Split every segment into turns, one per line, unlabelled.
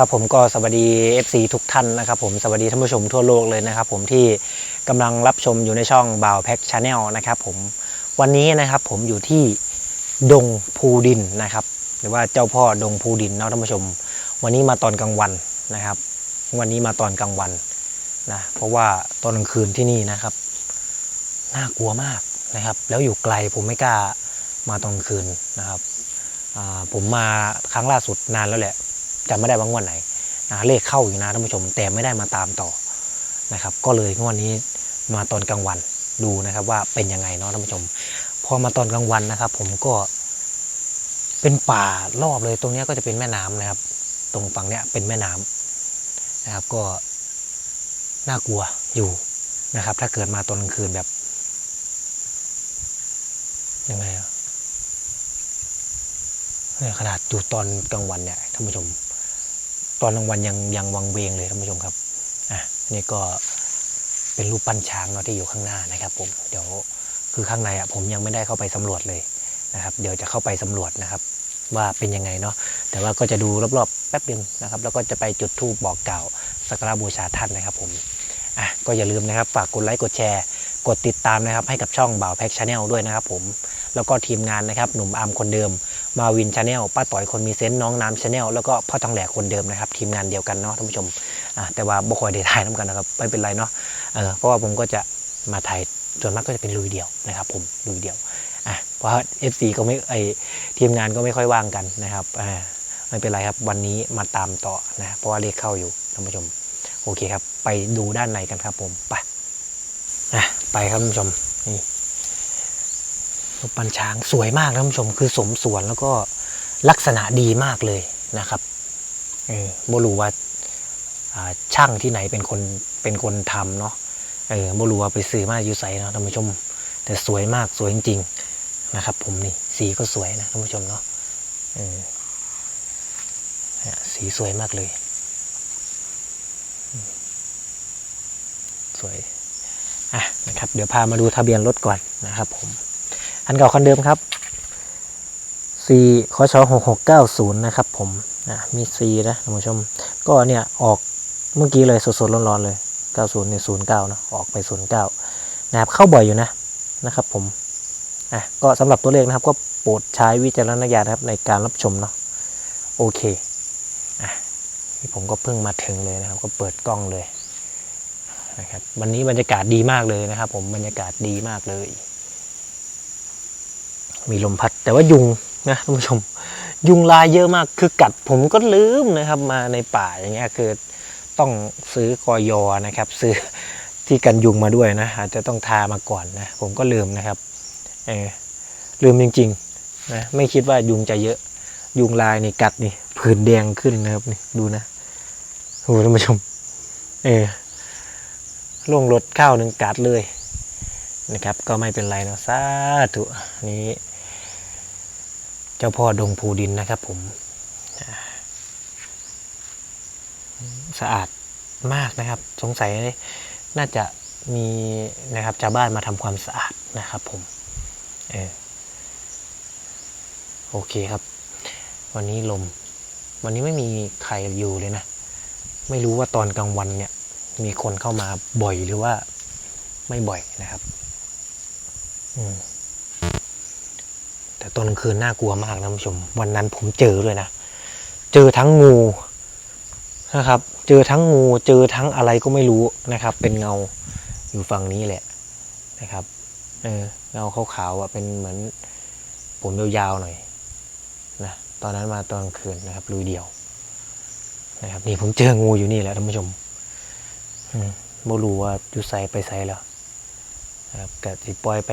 ครับผมก็สวัสดี FC ทุกท่านนะครับผมสวัสดีท่านผู้ชมทั่วโลกเลยนะครับผมที่กำลังรับชมอยู่ในช่องบ่าวแพ็กชาแนลนะครับผมวันนี้นะครับผมอยู่ที่ดงภูดินนะครับ หรือว่าเจ้าพ่อดงภูดินเนาะท่านผู้ชม วันนี้มาตอนกลางวันนะครับ วันนี้มาตอนกลางวันนะเพราะว่าตอนกลางคืนที่นี่นะครับน่ากลัวมากนะครับ แล้วอยู่ไกลผมไม่กล้ามาตอนกลางคืนนะครับผมมาครั้งล่าสุดนานแล้วแหละ จำไม่ได้ว่างวันไหนนะเลขเข้าอยู่นะท่านผู้ชม แต่ไม่ได้มาตามต่อนะครับ ก็เลยงวดนี้มาตอนกลางวันดูนะครับว่าเป็นยังไงเนาะท่านผู้ชม พอมาตอนกลางวันนะครับ ผมก็ เป็นป่ารอบเลยตรงนี้ก็จะเป็นแม่น้ำนะครับ ตรงฝั่งเนี้ยเป็นแม่น้ำนะครับ ก็น่ากลัวอยู่นะครับ ถ้าเกิดมาตอนกลางคืนแบบยังไงอะขนาดอยู่ตอนกลางวันเนี่ยท่านผู้ชม ตอนกลางวันยังยังวังเวงเลยท่านผู้ชมครับอะนี่ก็เป็นรูปปั้นช้างเนาะที่อยู่ข้างหน้านะครับ ผมเดี๋ยวคือข้างในอะผมยังไม่ได้เข้าไปสำรวจเลยนะครับ เดี๋ยวจะเข้าไปสำรวจนะครับ ว่าเป็นยังไงเนาะแต่ว่าก็จะดูรอบๆแป๊บเดียวนะครับ แล้วก็จะไปจุดธูปบอกกล่าวสักการะบูชาท่านนะครับ ผมอะก็อย่าลืมนะครับ ฝากกดไลค์กดแชร์กดติดตามนะครับให้กับช่องบ่าวแพ็กชาแนลด้วยนะครับ ผมแล้วก็ทีมงานนะครับ หนุ่มอาร์มคนเดิม มาวินชาแนลป้าต่อยคนมีเซนต์น้องน้ำชาแนลแล้วก็พ่อทองแหลกคนเดิมนะครับทีมงานเดียวกันเนาะท่านผู้ชมอะแต่ว่าบ่คอยได้ถ่ายน้ำกันนะครับไม่เป็นไรเนาะเออเพราะว่าผมก็จะมาถ่ายส่วนมากก็จะเป็นลุยเดียวนะครับ ผมลุยเดียวอะเพราะเอฟซีก็ไม่ไอทีมงานก็ไม่ค่อยว่างกันนะครับอ่าไม่เป็นไรครับวันนี้มาตามต่อนะเพราะว่าเลขเข้าอยู่ท่านผู้ชมโอเคครับ ไปดูด้านในกันครับผมไปอะไปครับท่านผู้ชมนี่ รูปปั้นช้างสวยมากนะท่านผู้ชมคือสมส่วนแล้วก็ลักษณะดีมากเลยนะครับเออโบรูว่าช่างที่ไหนเป็นคนเป็นคนทำเนาะเออโบรูว่าไปซื้อมาอยู่ใสเนาะท่านผู้ชม แต่สวยมากสวยจริงๆนะครับ ผมนี่สีก็สวยนะท่านผู้ชมเนาะเออสีสวยมากเลย สวยอะนะครับ เดี๋ยวพามาดูทะเบียนรถก่อนนะครับผม อันเก่าคันเดิมครับ C คช6690 นะครับผมอะมี C นะท่านผู้ชม ก็เนี่ยออกเมื่อกี้เลยสดๆร้อนๆเลย 90เนี่ย09นะออกไป 09 นะครับเข้าบ่อยอยู่นะนะครับผมอะก็สำหรับตัวเลขนะครับก็โปรดใช้วิจารณญาณนะครับในการรับชมเนาะโอเคอะนี่ผมก็เพิ่งมาถึงเลยนะครับ ก็เปิดกล้องเลยนะครับวันนี้บรรยากาศดีมากเลยนะครับ ผมบรรยากาศดีมากเลย มีลมพัด แต่ว่ายุงนะท่านผู้ชม ยุงลายเยอะมากคือกัดผมก็ลืมนะครับมาในป่าอย่างเงี้ยคือต้องซื้อกอยอนะครับ ซื้อที่กันยุงมาด้วยนะอาจจะต้องทามาก่อนนะผมก็ลืมนะครับเออลืมจริงๆนะไม่คิดว่ายุงจะเยอะ ยุงลายนี่กัดนี่ผื่นแดงขึ้นนะครับนี่ดูนะโอ้ท่านผู้ชม เออลงรถข้าวหนึ่งกัดเลยนะครับ ก็ไม่เป็นไรเนาะสาธุนี้ เจ้าพ่อดงภูดินนะครับผม สะอาดมากนะครับ สงสัยน่าจะมีนะครับชาวบ้านมาทำความสะอาดนะครับผมเออโอเคครับ วันนี้ลม วันนี้ไม่มีใครอยู่เลยนะ ไม่รู้ว่าตอนกลางวันเนี่ย มีคนเข้ามาบ่อยหรือว่าไม่บ่อยนะครับ อืม แต่ตอนกลางคืนน่ากลัวมากนะผู้ชม วันนั้นผมเจอเลยนะ เจอทั้งงูนะครับ เจอทั้งงูเจอทั้งอะไรก็ไม่รู้นะครับ เป็นเงาอยู่ฝั่งนี้แหละนะครับเออเงาขาวๆอะเป็นเหมือนผมยาวๆหน่อยนะตอนนั้นมาตอนกลางคืนนะครับลุยเดียวนะครับนี่ผมเจองูอยู่นี่แหละท่านผู้ชมอืมไม่รู้ว่าอยู่ใส่ไปใส่แล้วนะครับก็สิปล่อยไป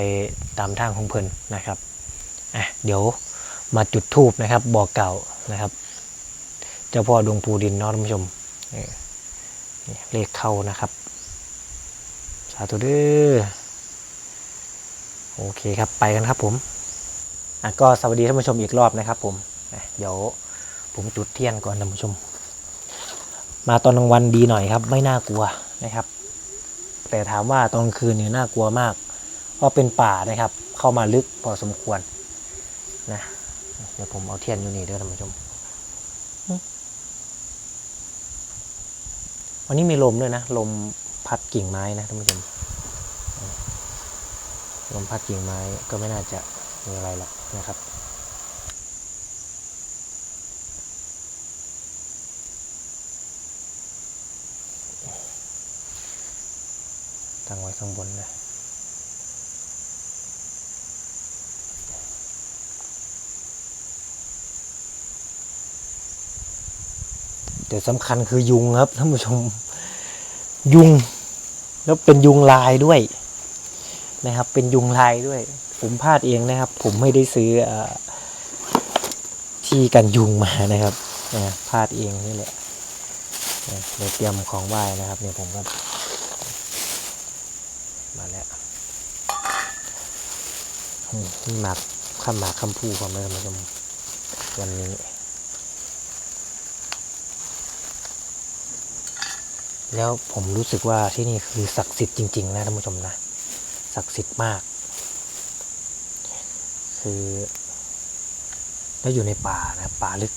ตามทางของเพิ่นนะครับ อะเดี๋ยวมาจุดทูบนะครับ บอกเก่านะครับ เจ้าพ่อดวงปูดินเนาะท่านผู้ชมเลขเข้านะครับ สาธุเด้อโอเคครับไปกันครับผมอะก็สวัสดีท่านผู้ชมอีกรอบนะครับ ผมเดี๋ยวผมจุดเทียนก่อนท่านผู้ชม มาตอนกลางวันดีหน่อยครับ ไม่น่ากลัวนะครับ แต่ถามว่าตอนกลางคืนเนี่ยน่ากลัวมาก เพราะเป็นป่านะครับ เข้ามาลึกพอสมควร เดี๋ยวผมเอาเทียนอยู่นี่เด้อท่านผู้ชม วันนี้มีลมด้วยนะ ลมพัดกิ่งไม้นะท่านผู้ชม ลมพัดกิ่งไม้ก็ไม่น่าจะมีอะไรหรอกนะครับตั้งไว้ข้างบนนะ แต่สำคัญคือยุงครับท่านผู้ชม ยุง แล้วเป็นยุงลายด้วยนะครับ เป็นยุงลายด้วย ผมพลาดเองนะครับ ผมไม่ได้ซื้ออที่กันยุงมานะครับพลาดเองนี่แหละนเดี๋ยวเตรียมของไหว้นะครับเนี่ยผมก็มาแล้วอืมนี่หมากข้ามหมากข้ามผู้ความไม่ธรรมชมวันนี้ แล้วผมรู้สึกว่าที่นี่คือศักดิ์สิทธิ์จริง ๆ นะท่านผู้ชมนะศักดิ์สิทธิ์มาก คือแล้วอยู่ในป่านะป่าลึก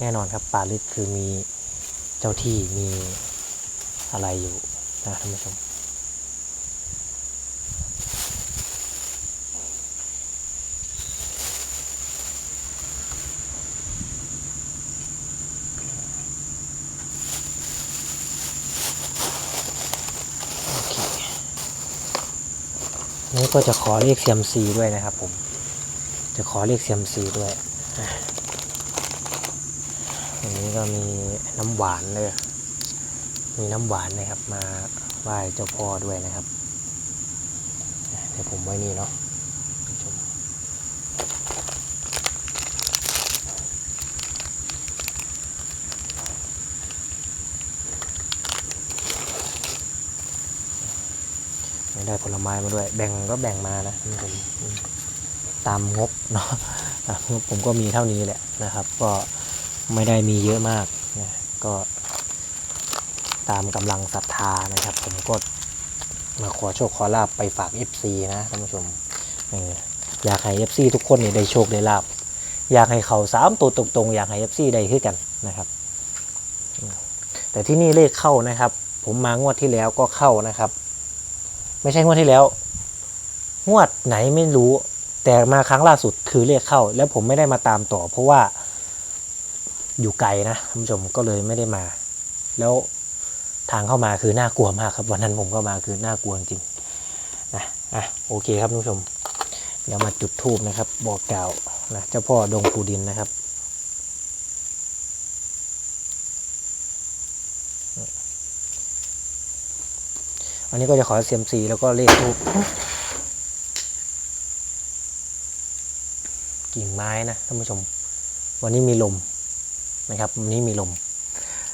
แน่นอนครับป่าลึกคือมีเจ้าที่มีอะไรอยู่นะท่านผู้ชม แล้วก็จะขอเลขเซียมซีด้วยนะครับผม จะขอเลขเซียมซีด้วยอันนี้ก็มีน้ำหวานเลย มีน้ำหวานนะครับมาไหว้เจ้าพ่อด้วยนะครับ เดี๋ยวผมไว้นี่เนาะท่านผู้ชม ไม่ได้ผลไม้มาด้วย แบ่งก็แบ่งมานะท่านผู้ชมอืมตามงบเนาะตามงบผมก็มีเท่านี้แหละนะครับ ก็ไม่ได้มีเยอะมากนะก็ตามกำลังศรัทธานะครับ ผมก็มาขอโชคขอลาบไปฝาก FC นะท่านผู้ชมเอออยากให้ FC ทุกคนเนี่ยได้โชคได้ลาบอยากให้เขาสามตัวตรงๆ อยากให้ FC ได้ขึ้นกันนะครับอืมแต่ที่นี่เลขเข้านะครับ ผมมางวดที่แล้วก็เข้านะครับ ไม่ใช่งวดที่แล้ว งวดไหนไม่รู้ แต่มาครั้งล่าสุดคือเลขเข้า แล้วผมไม่ได้มาตามต่อ เพราะว่าอยู่ไกลนะท่านผู้ชมก็เลยไม่ได้มา แล้วทางเข้ามาคือน่ากลัวมากครับ วันนั้นผมก็มาคือน่ากลัวจริงนะอะโอเคครับท่านผู้ชม เดี๋ยวมาจุดทูบนะครับ บอกกล่าวนะเจ้าพ่อดงปูดินนะครับ อันนี้ก็จะขอเซียมซีแล้วก็เลขทูบกิ่งไม้นะท่านผู้ชม วันนี้มีลมนะครับวันนี้มีลม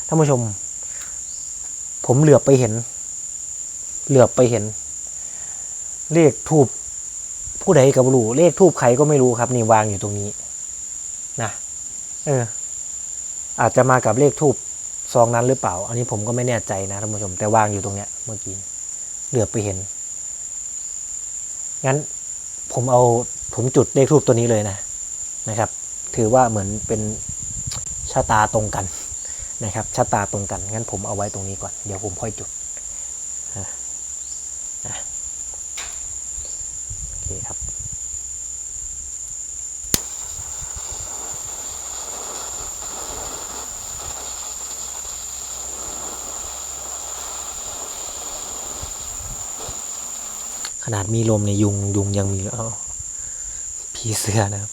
ท่านผู้ชม ผมเหลือบไปเห็น เหลือบไปเห็น เลขทูบผู้ใดกับรู้เลขทูบใครก็ไม่รู้ครับ นี่วางอยู่ตรงนี้นะเออ อาจจะมากับเลขทูบซองนั้นหรือเปล่า อันนี้ผมก็ไม่แน่ใจนะท่านผู้ชมแต่วางอยู่ตรงเนี้ยเมื่อกี้ เหลือบไปเห็น งั้นผมเอาผมจุดเลขทูบตัวนี้เลยนะนะครับ ถือว่าเหมือนเป็นชะตาตรงกันนะครับชะตาตรงกันงั้นผมเอาไว้ตรงนี้ก่อนเดี๋ยวผมค่อยจุดอะอะโอเคครับ ขนาดมีลมในยยุงยุงยังมีแล้วผีเสื้อนะครับ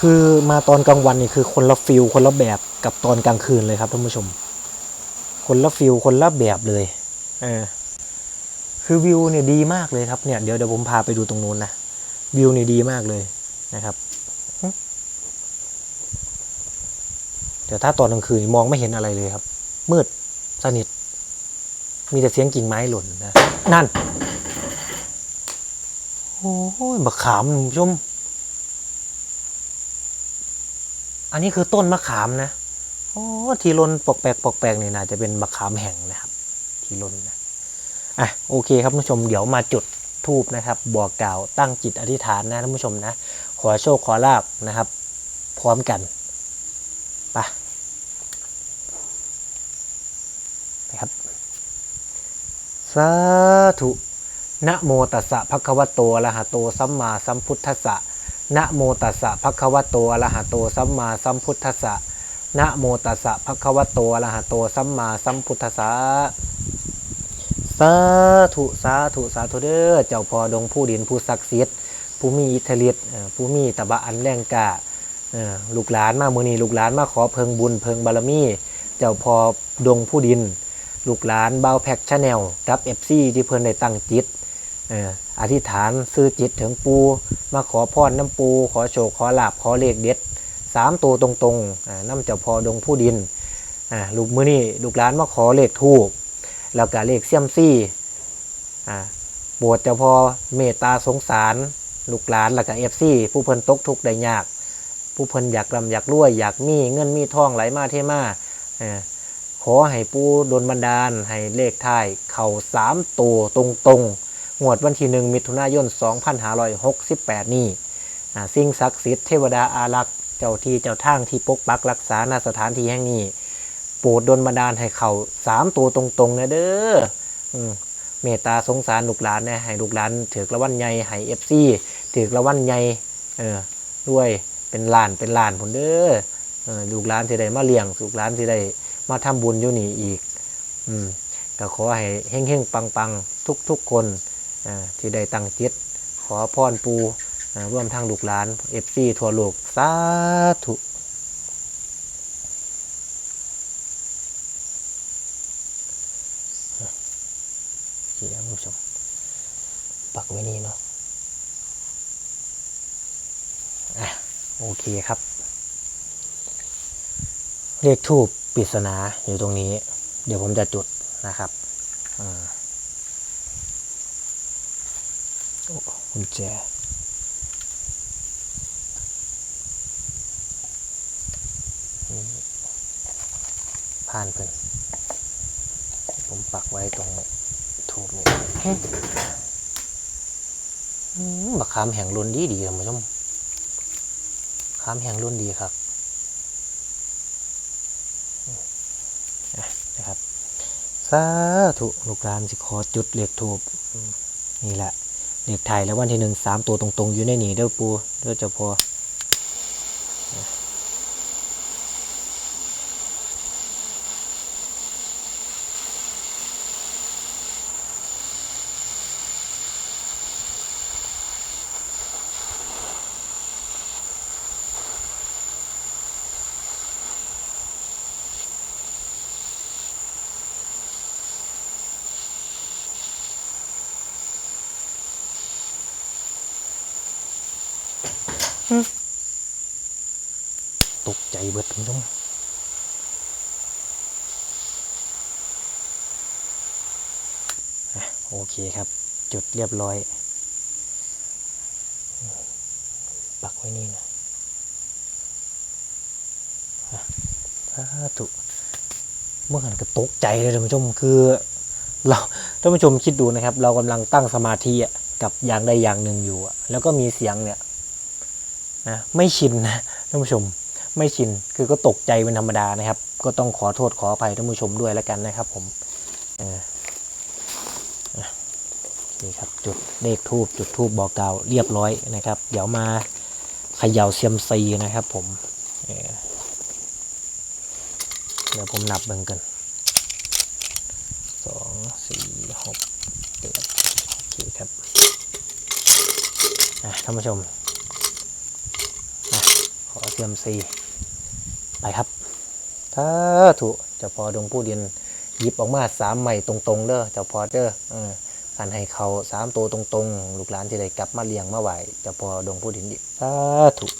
คือมาตอนกลางวันนี่คือคนละฟิลคนละแบบกับตอนกลางคืนเลยครับท่านผู้ชม คนละฟิลคนละแบบเลยเออคือวิวเนี่ยดีมากเลยครับเนี่ยเดี๋ยวเดี๋ยวผมพาไปดูตรงนู้นนะวิวเนี่ยดีมากเลยนะครับ เดี๋ยวถ้าตอนกลางคืนมองไม่เห็นอะไรเลยครับ มืด สนิท มีแต่เสียงกิ่งไม้หล่นนะนั่น โอ้ยบักขามคุณชม อันนี้คือต้นมะขามนะโอ้ทีลนปอกแปลกปอกแปลกนี่น่าจะเป็นมะขามแห่งนะครับ ทีลนนะอะโอเคครับท่านผู้ชมเดี๋ยวมาจุดทูบนะครับบอกกล่าวตั้งจิตอธิษฐานนะท่านผู้ชมนะ ขอโชคขอลาบนะครับ พร้อมกันไปครับ สาธุนะโมตัสสะภะคะวะโตอะระหะโตสัมมาสัมพุทธัสสะนะโมตัสสะภะคะวะโตอะระหะโตสัมมาสัมพุทธัสสะนะโมตัสสะภะคะวะโตอะระหะโตสัมมาสัมพุทธัสสะสาธุสาธุสาธุเด้อเจ้าพ่อดงผู้ดินผู้ศักดิ์สิทธิ์ผู้มีอิทธิฤทธิ์ผู้มีตะบะอันแรงกล้าลูกหลานมาเมื้อนี้ลูกหลานมาขอเพิงบุญเพิงบารมี เจ้าพ่อดงผู้ดิน ลูกหลานเบาแพ็กชาแนลกับเอฟซีที่เพิ่นได้ตั้งจิตอธิษฐานซื้อจิตถึงปูมาขอพรน้ำปู ขอโชคขอลาบขอเลขเด็ดสามตัวตรงๆอ่าน้ำเจ้าพอดงผู้ดินลูกมือนี่ลูกหลานมาขอเลขทูบแล้วก็เลขเซียมซี่บวชเจ้าพอเมตตาสงสาร ลูกหลานแล้วก็เอฟซีผู้เพิ่นตกทุกข์ได้ยาก ผู้เพิ่นอยากร่ำอยากรวยอยากมีเงินมีทองไหลมาเทมา อ่อขอให้ปูดลบันดาล ให้เลขท้าย เข่าสามตัวตรงๆ งวดวันที่หนึ่งมิถุนายน 2568 นี้อ่าสิ่งศักดิ์สิทธิ์เทวดาอารักษ์ เจ้าที่เจ้าทางที่ปกปักรักษาณสถานที่แห่งนี้ โปรดดลบันดาลให้เข่าสามตัวตรงๆนะเด้ออเมตตาสงสารลูกหลานนะให้ลูกหลานถือกระวันใหญ่ให้เอฟซีถือกระวันใหญ่เออด้วยเป็นล้านเป็นล้านผลเด้อลูกหลานที่ได้มาเลี้ยงลูกหลานที่ได้ มาทำบุญอยู่นี่อีก อืมก็ขอให้เฮงๆปังๆทุกๆคนที่ได้ตั้งจิต ขอพรปูร่วมทางลูกหลานเอฟซีทั่วโลกสาธุเคครับคุณผู้ชมปักไว้นี่เนาะอะโอเคครับ เลขทูบ ปริศนาอยู่ตรงนี้ เดี๋ยวผมจะจุดนะครับอ่าโอ้กุญแจผ่านเพิ่นผมปักไว้ตรงทูบนี่อืมบักขามแห่งรุนดีดีท่านผู้ชมขามแห่งรุนดีครับ สาธุลูกหลานสิขอจุดเหล็กทูบนี่แหละเหล็กไทยแล้ววันที่หนึ่งสามตัวตรงๆอยู่ในนี่เด้อปูเด้อเจ้าพอ ตกใจเบิดคุณผู้ชมโอเคครับ จุดเรียบร้อย ปักไว้นี่นะอะสาธุเมื่อหันก็ตกใจเลยท่านผู้ชมคือเราท่านผู้ชมคิดดูนะครับ เรากำลังตั้งสมาธิอะกับอย่างใดอย่างหนึ่งอยู่อะแล้วก็มีเสียงเนี่ยนะไม่ชินนะท่านผู้ชม ไม่ชินคือก็ตกใจเป็นธรรมดานะครับ ก็ต้องขอโทษขออภัยท่านผู้ชมด้วยแล้วกันนะครับ ผมนี่ครับจุดเลขทูบจุดทูบบอกกล่าวเรียบร้อยนะครับ เดี๋ยวมาเขย่าเซียมซีนะครับ ผมเเดี๋ยวผมนับเบิ่งกันสองสี่หกเจ็ดโอเคครับท่านผู้ชมขอเซียมซี ไปครับถ้าถูเจ้าพอดงผู้ดินหยิบออกมาสามใหม่ตรงๆเด้อเจ้าพอเด้อเออการให้เขาสามตัวตรงๆ ลูกหลานที่ได้กลับมาเลี้ยงมาไหวเจ้าพอดงผู้ดินอีกสาถูก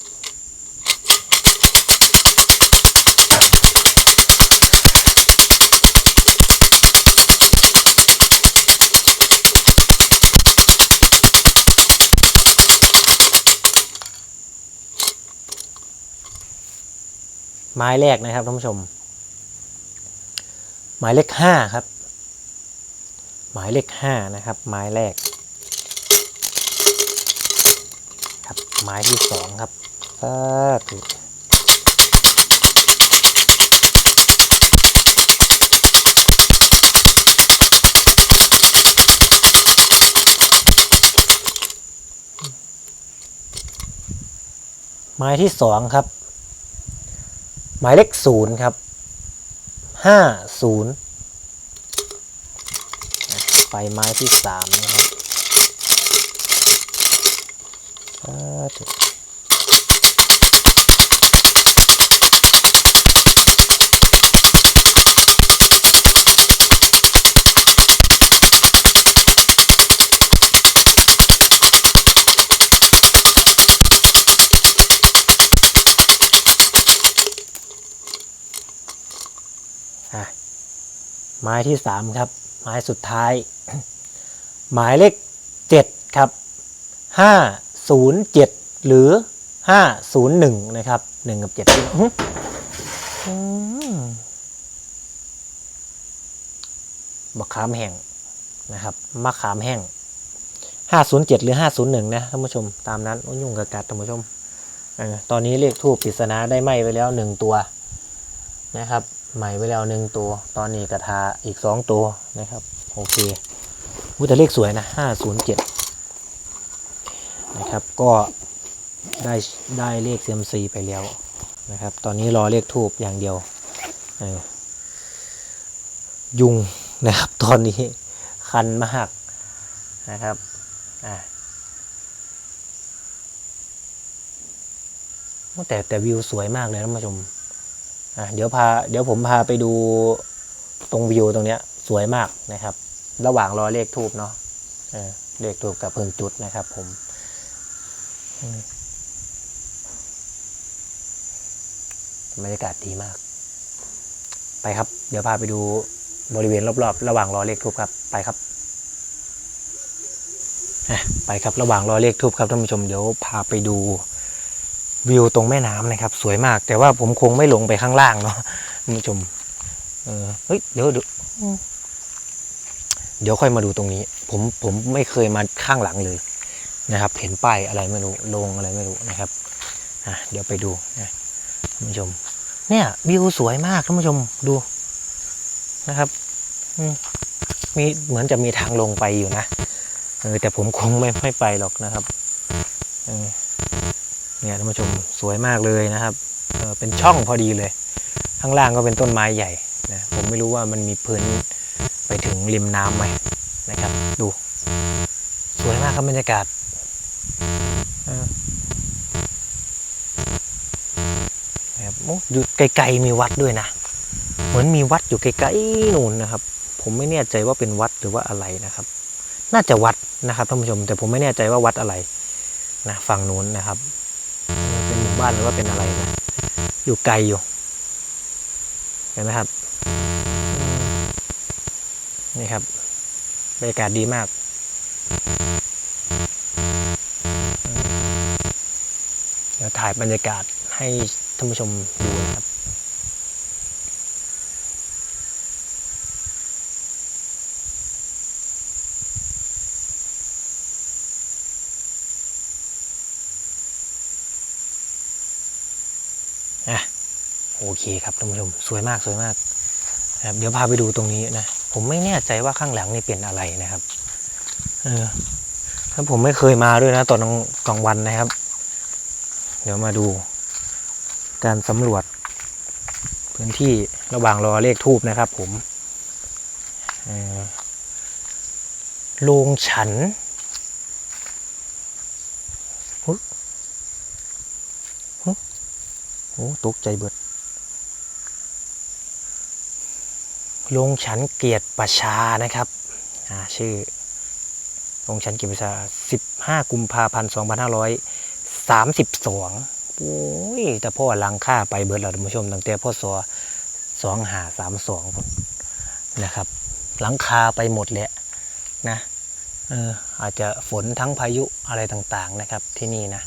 ไม้แรกนะครับท่านผู้ชม หมายเลขห้าครับ หมายเลขห้านะครับ ไม้แรก ครับไม้ที่สองครับสาธุไม้ที่สองครับ หมายเลขศูนย์ครับห้าศูนย์ไปไม้ที่สามนะครับ ไม้ที่สามครับ ไม้สุดท้าย หมายเลขเจ็ดครับห้าศูนย์เจ็ดหรือห้าศูนย์หนึ่งนะครับหนึ่งกับเจ็ดที่อื้ออืมะขามแห้งนะครับมะขามแห้งห้าศูนย์เจ็ดหรือห้าศูนย์หนึ่งนะท่านผู้ชมตามนั้นโอ้ยยุ่งกับกัดท่านผู้ชมตอนนี้เลขทูปปริศนาได้ไหมไปแล้วหนึ่งตัวนะครับ ไหม่ไว้แล้วหนึ่งตัว ตอนนี้กระทาอีกสองตัวนะครับ โอเคอู้แต่เลขสวยนะห้าศูนย์เจ็ดนะครับ ก็ได้ได้เลขเซียมซีไปแล้วนะครับ ตอนนี้รอเลขทูบอย่างเดียว ยุงนะครับ ตอนนี้คันมากนะครับ อ่าแต่แต่วิวสวยมากเลยท่านผู้ชม อะเดี๋ยวพาเดี๋ยวผมพาไปดูตรงวิวตรงเนี้ยสวยมากนะครับ ระหว่างรอเลขทูบเนาะเออเลขทูบกับเพิ่งจุดนะครับ ผมบรรยากาศดีมาก ไปครับ เดี๋ยวพาไปดูบริเวณรอบๆ ระหว่างรอเลขทูบครับ ไปครับไปครับระหว่างรอเลขทูบครับท่านผู้ชมเดี๋ยวพาไปดู วิวตรงแม่น้ำนะครับ สวยมาก แต่ว่าผมคงไม่ลงไปข้างล่างเนาะท่านผู้ชมเออเฮ้ยเดี๋ยวเดี๋ยวเดี๋ยวค่อยมาดูตรงนี้ ผมผมไม่เคยมาข้างหลังเลยนะครับ เห็นป้ายอะไรไม่รู้ลงอะไรไม่รู้นะครับอะเดี๋ยวไปดูนะท่านผู้ชม เนี่ยวิวสวยมากท่านผู้ชมดูนะครับอืมมีเหมือนจะมีทางลงไปอยู่นะเออแต่ผมคงไม่ไม่ไปหรอกนะครับเออ เนี่ยท่านผู้ชมสวยมากเลยนะครับเออเป็นช่องพอดีเลย ข้างล่างก็เป็นต้นไม้ใหญ่นะผมไม่รู้ว่ามันมีพื้นไปถึงริมน้ำไหมนะครับ ดู สวยมากครับบรรยากาศออนะครับโอ้อยู่ไกลๆมีวัดด้วยนะ เหมือนมีวัดอยู่ไกลๆนู่นนะครับ ผมไม่แน่ใจว่าเป็นวัดหรือว่าอะไรนะครับ น่าจะวัดนะครับท่านผู้ชม แต่ผมไม่แน่ใจว่าวัดอะไรนะฝั่งนู้นนะครับ บ้านหรือว่าเป็นอะไรนะอยู่ไกลอยู่เห็นไหมครับ นี่ครับบรรยากาศดีมากเดี๋ยวถ่ายบรรยากาศให้ท่านผู้ชมดูนะครับ เคครับท่านผู้ชมสวยมากสวยมากนะครับเดี๋ยวพาไปดูตรงนี้นะ ผมไม่แน่ใจว่าข้างหลังนี่เป็นอะไรนะครับ เออแล้วผมไม่เคยมาด้วยนะตอนกลางวันนะครับ เดี๋ยวมาดู การสำรวจ พื้นที่ระหว่างรอเลขทูบนะครับ ผมออโรงฉันอุ๊ยอุ๊ยโอ้ตกใจเบิด ลงฉันเกียรติประชานะครับชื่อลงฉันเกียรติประชา 15 กุมภาพันธ์ 2532โอ้ยแต่พ่อลังค่าไปเบิดแล้วท่านผู้ชมตั้งแต่พ่อสอ2หา32พุ่นนะครับ หลังคาไปหมดแหละนะเอออาจจะฝนทั้งพายุอะไรต่างๆนะครับที่นี่นะ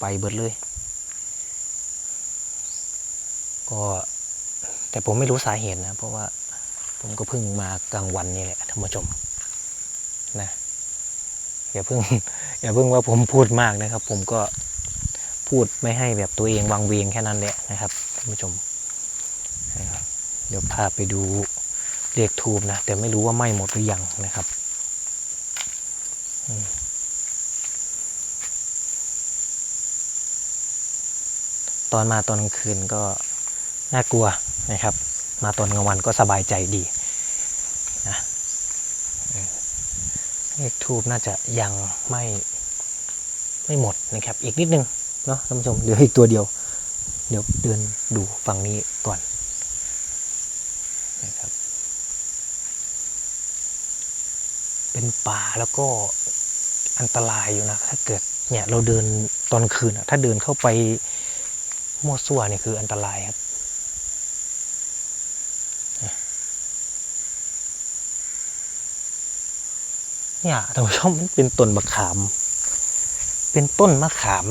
ไปเบิดเลย ก็ แต่ผมไม่รู้สาเหตุนะ เพราะว่าผมก็เพิ่งมากลางวันนี่แหละท่านผู้ชมนะอย่าเพิ่งอย่าเพิ่งว่าผมพูดมากนะครับ ผมก็พูดไม่ให้แบบตัวเองวังเวงแค่นั้นแหละนะครับท่านผู้ชม เดี๋ยวพาไปดูเรียกทูบนะ แต่ไม่รู้ว่าไหม้หมดหรือยังนะครับตอนมาตอนกลางคืนก็ น่ากลัวนะครับ มาตอนกลางวันก็สบายใจดีนะเออเลขทูบน่าจะยังไม่ไม่หมดนะครับ อีกนิดนึงเนาะท่านผู้ชมเหลืออีกตัวเดียว เดี๋ยวเดินดูฝั่งนี้ก่อนนะครับ เป็นป่าแล้วก็อันตรายอยู่นะ ถ้าเกิดเนี่ยเราเดินตอนคืนถ้าเดินเข้าไปมั่วซั่วเนี่ยคืออันตรายครับ เนี่ยท่านผู้ชมมันเป็นต้นมะขาม เป็นต้นมะขาม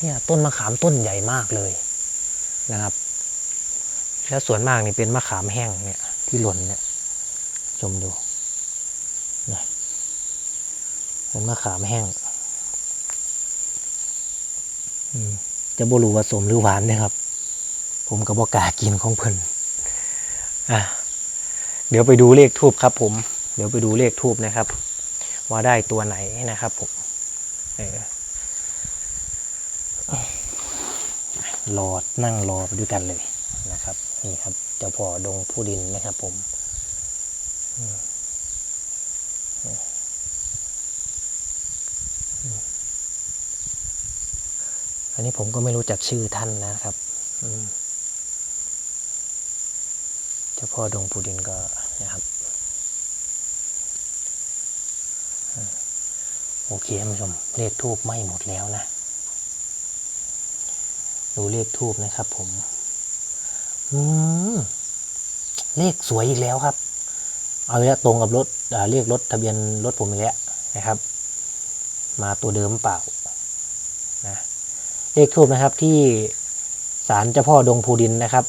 เนี่ยต้นมะขามต้นใหญ่มากเลยนะครับ แล้วส่วนมากนี่เป็นมะขามแห้งเนี่ยที่หล่นเนี่ยชมดูนะเป็นมะขามแห้งจะบรูผสมหรือหวานนะครับ ผมก็บอกากินของเพิ่นอะเดี๋ยวไปดูเลขทูบครับผม เดี๋ยวไปดูเลขทูบนะครับ ว่าได้ตัวไหนนะครับผมเออรอนั่งรอไปด้วยกันเลยนะครับ นี่ครับเจ้าพ่อดงผู้ดินนะครับผมอันนี้ผมก็ไม่รู้จักชื่อท่านนะครับเจ้าพ่อดงปูดินก็นะครับอืม โอเคท่านผู้ชมเลขทูบไม่หมดแล้วนะ ดูเลขทูบนะครับผมอืมเลขสวยอีกแล้วครับ เอาล้วตรงกับรถเรียกรถทะเบียนรถผมอีกแล้วนะครับ มาตัวเดิมเปล่านะเลขทูบนะครับที่ศาลเจ้าพ่อดงพูดินนะครับ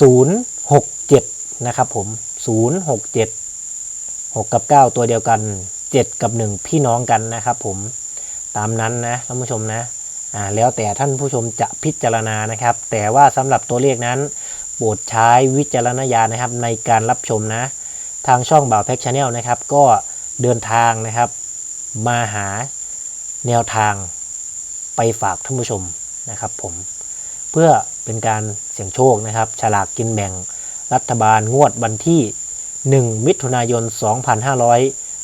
ศูนย์หกเจ็ดนะครับผมศูนย์หกเจ็ดหกกับเก้าตัวเดียวกัน เจ็ดกับหนึ่งพี่น้องกันนะครับผมตามนั้นนะท่านผู้ชมนะอ่าแล้วแต่ท่านผู้ชมจะพิจารณานะครับ แต่ว่าสำหรับตัวเลขนั้นโปรดใช้วิจารณญาณนะครับในการรับชมนะ ทางช่องบ่าวแพ็กชาแนลนะครับ ก็เดินทางนะครับ มาหาแนวทางไปฝากท่านผู้ชมนะครับผมเพื่อเป็นการเสี่ยงโชคนะครับ ฉลากกินแบ่งรัฐบาลงวดวันที่ 1 มิถุนายน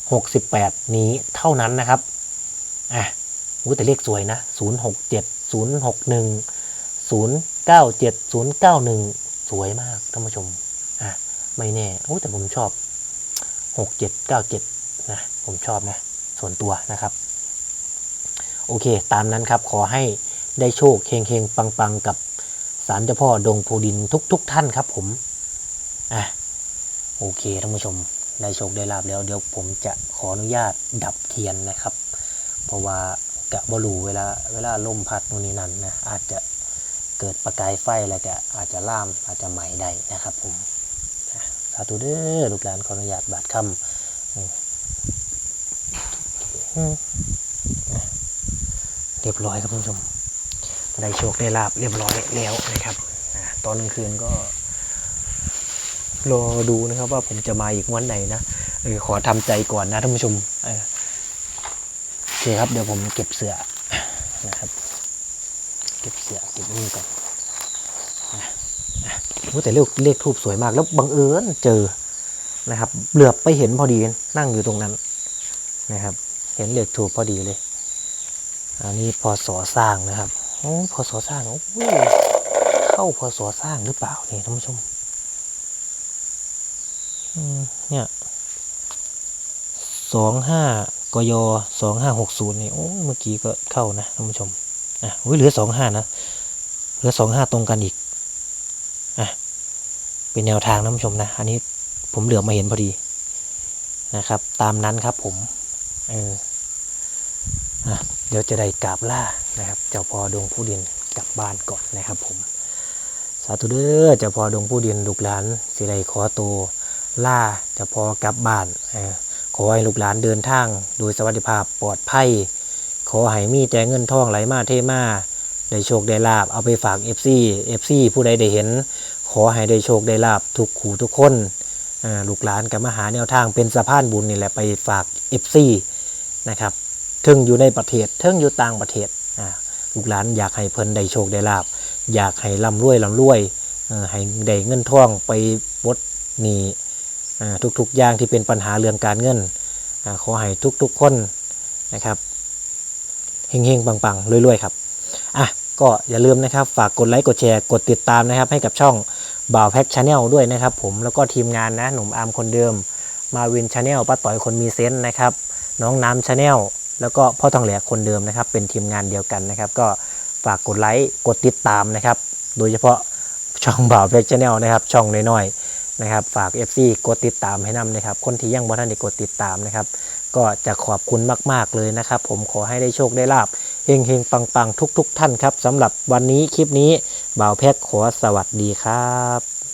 68 นี้เท่านั้นนะครับอะอู้แต่เลขสวยนะ 067 061 097 091 สวยมากท่านผู้ชมอะไม่แน่อู้แต่ผมชอบ 6797 นะ ผมชอบนะ ส่วนตัวนะครับ โอเค ตามนั้นครับ ขอให้ได้โชคเฮงเฮงปังปังๆกับสารเจ้าพ่อดงพูดินทุกทุกท่านครับผม อะ โอเคท่านผู้ชม ได้โชคได้ลาบแล้วเดี๋ยวผมจะขออนุญาตดับเทียนนะครับ เพราะว่ากะบรูเวลาเวลาลมพัดนู่นนี่นั่นนะอาจจะเกิดประกายไฟอะไรก็อาจจะล่ามอาจจะไหม้ได้นะครับผมสาธุเด้อลูกหลานขออนุญาตบาดคำเรียบร้อยครับคุณผู้ชมได้โชคได้ลาบเรียบร้อยแล้วนะครับตอนกลางคืนก็ รอดูนะครับว่าผมจะมาอีกวันไหนนะเออขอทำใจก่อนนะท่านผู้ชมเออโอเคครับเดี๋ยวผมเก็บเสือนะครับ เก็บเสือเก็บนี่ก่อนนะนะโอ้แต่เลขเลขทูบสวยมากแล้วบังเอิญเจอนะครับ เหลือบไปเห็นพอดีนั่งอยู่ตรงนั้นนะครับ เห็นเลขทูบพอดีเลย อันนี้พอสอสร้างนะครับอ้พอสอสร้างโอ้เข้าพอสอสร้างหรือเปล่าเนี่ยท่านผู้ชม เนี่ยสองห้ากยสองห้าหกศูนย์นี่โอ้เมื่อกี้ก็เข้านะท่านผู้ชมอะอุ้ยเหลือสองห้านะเหลือสองห้าตรงกันอีกอะเป็นแนวทางท่านผู้ชมนะ อันนี้ผมเหลือมาเห็นพอดีนะครับ ตามนั้นครับผมเอออะเดี๋ยวจะได้กราบล่านะครับ เจ้าพ่อดวงผู้ดินกลับบ้านก่อนนะครับผม สาธุเด้อเจ้าพ่อดวงผู้ดินลูกหลานสิได้ขอตัว ล่าจ้าพ่อกลับบ้านขอให้ลูกหลานเดินทาง โดยสวัสดิภาพปลอดภัย ขอให้มีแต่เงินทองไหลมาเทมาได้โชคได้ลาบเอาไปฝาก FC FC ผู้ใดได้เห็น ขอให้ได้โชคได้ลาบทุกขู่ทุกคนลูกหลานกับมาหาแนวทางเป็นสะพานบุญนี่แหละไปฝาก FC นะครับถึงอยู่ในประเทศถึงอยู่ต่างประเทศลูกหลานอยากให้เพิ่นได้โชคได้ลาบอยากให้ร่ำรวยร่ำรวยให้ได้เงินทองไปปลดหนี้อ่ ทุกๆอย่างที่เป็นปัญหาเรื่องการเงินอขอให้ทุกๆคนนะครับเฮงๆปังๆรวยๆครับอะก็อย่าลืมนะครับฝากกดไลค์กดแชร์กดติดตามนะครับให้กับช่องบ่าวแพ็กชาแนลด้วยนะครับผมแล้วก็ทีมงานนะหนุ่มอาร์มคนเดิม มาวินชาแนลป้าต่อยคนมีเซนส์นะครับน้องน้ำชาแนลแล้วก็พ่อทองแหลกคนเดิมนะครับ เป็นทีมงานเดียวกันนะครับ ก็ฝากกดไลค์กดติดตามนะครับ โดยเฉพาะช่องบ่าวแพ็กชาแนลนะครับ ช่องน้อยๆ นะครับฝาก FC กดติดตามให้นำนะครับ คนที่ยังบ่ทันได้กดติดตามนะครับ ก็จะขอบคุณมาก ๆ เลยนะครับ ผมขอให้ได้โชคได้ลาบเฮงเฮงปังปัง ๆ ทุก ๆ ท่านครับสำหรับวันนี้คลิปนี้บ่าวแพ็กขอสวัสดีครับ